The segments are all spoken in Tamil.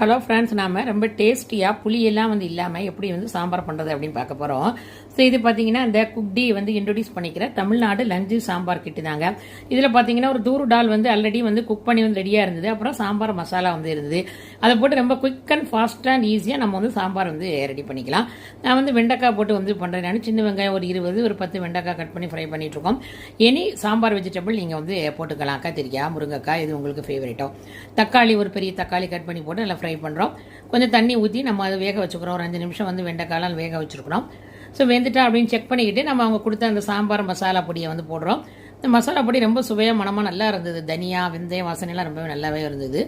ஹலோ ஃப்ரெண்ட்ஸ் நாம் ரொம்ப டேஸ்டியாக புளியெல்லாம் வந்து இல்லாமல் எப்படி வந்து சாம்பார் பண்ணுறது அப்படின்னு பார்க்க போகிறோம் ஸோ இது பார்த்தீங்கன்னா இந்த குக்டி வந்து இன்ட்ரடியூஸ் பண்ணிக்கிற தமிழ்நாடு லஞ்சு சாம்பார் கிட்டு தாங்க. இதில் பார்த்தீங்கன்னா ஒரு தூரு டால் வந்து ஆல்ரெடி வந்து குக் பண்ணி வந்து ரெடியாக இருந்தது. அப்புறம் சாம்பார் மசாலா வந்து இருந்தது. அதை போட்டு ரொம்ப குயிக் அண்ட் ஃபாஸ்ட் அண்ட் ஈஸியாக நம்ம வந்து சாம்பார் வந்து ரெடி பண்ணிக்கலாம். நான் வந்து வெண்டைக்காய் போட்டு வந்து பண்ணுறேன் நான் சின்ன வெங்காயம் ஒரு இருபது ஒரு பத்து வெண்டைக்காய் கட் பண்ணி ஃப்ரை பண்ணிகிட்ருக்கோம் எனி சாம்பார் வெஜிடபிள் நீங்கள் வந்து போட்டுக்கலாம். கத்திரிக்காய் முருங்கைக்காய் இது உங்களுக்கு ஃபேவரட்டோ தக்காளி ஒரு பெரிய தக்காளி கட் பண்ணி போட்டு நல்லா ஃப்ரை பண்ணுறோம் கொஞ்சம் தண்ணி ஊற்றி நம்ம அதை வேக வச்சுக்கிறோம். ஒரு அஞ்சு நிமிஷம் வந்து வெண்டைக்காயெல்லாம் வேக வச்சுருக்கிறோம். ஸோ வெந்துட்டா அப்படின்னு செக் பண்ணிக்கிட்டு நம்ம அவங்க கொடுத்த அந்த சாம்பார் மசாலா பொடியை வந்து போடுறோம். இந்த மசாலா பொடி ரொம்ப சுவையாக மனமாக நல்லா இருந்தது. தனியா வெந்தயம் வாசனைலாம் ரொம்பவே நல்லாவே இருந்தது.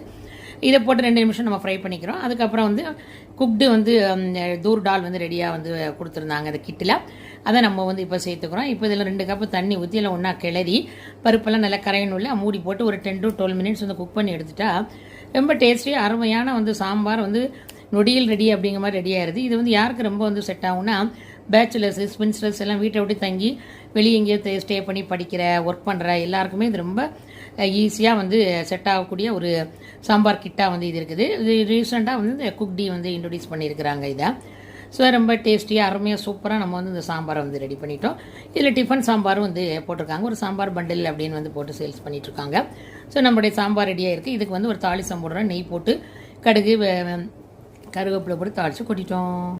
இதை போட்டு ரெண்டு நிமிஷம் நம்ம ஃப்ரை பண்ணிக்கிறோம். அதுக்கப்புறம் வந்து குக்டு வந்து தூர் டால் வந்து ரெடியாக வந்து கொடுத்துருந்தாங்க அந்த கிட்டில் அதை நம்ம வந்து இப்போ சேர்த்துக்கிறோம். இப்போ இதில் ரெண்டு கப்பு தண்ணி ஊற்றி இல்லை ஒன்றா கிளறி பருப்பெல்லாம் நல்லா கரையணுள்ள மூடி போட்டு ஒரு டென் டு டுவெல் மினிட்ஸ் வந்து குக் பண்ணி எடுத்துட்டா ரொம்ப டேஸ்டி அருமையான வந்து சாம்பார் வந்து நொடியில் ரெடி அப்படிங்கிற மாதிரி ரெடி ஆயிருது. இது வந்து யாருக்கு ரொம்ப வந்து செட் ஆகும்னா பேச்சுலர்ஸ் ஸ்பின்ஸ்டர்ஸ் எல்லாம் வீட்டை விட்டு தங்கி வெளியே எங்கேயோ ஸ்டே பண்ணி படிக்கிற ஒர்க் பண்ணுற எல்லாருக்குமே இது ரொம்ப ஈஸியாக வந்து செட் ஆகக்கூடிய ஒரு சாம்பார் கிட்டாக வந்து இது இருக்குது. இது ரீசெண்டாக வந்து இந்த குக்டி வந்து இன்ட்ரடியூஸ் பண்ணியிருக்கிறாங்க இதை. ஸோ ரொம்ப டேஸ்டியாக அருமையாக சூப்பராக நம்ம வந்து இந்த சாம்பாரை வந்து ரெடி பண்ணிட்டோம். இதில் டிஃபன் சாம்பாரும் வந்து போட்டிருக்காங்க. ஒரு சாம்பார் பண்டில் அப்படின்னு வந்து போட்டு சேல்ஸ் பண்ணிட்டு இருக்காங்க ஸோ நம்மளுடைய சாம்பார் ரெடியாக இருக்குது இதுக்கு வந்து ஒரு தாளிசம் போடுறோம் நெய் போட்டு கடுகு வே- கருவேப்பிலை போட்டு தாளித்து கொட்டிட்டோம்.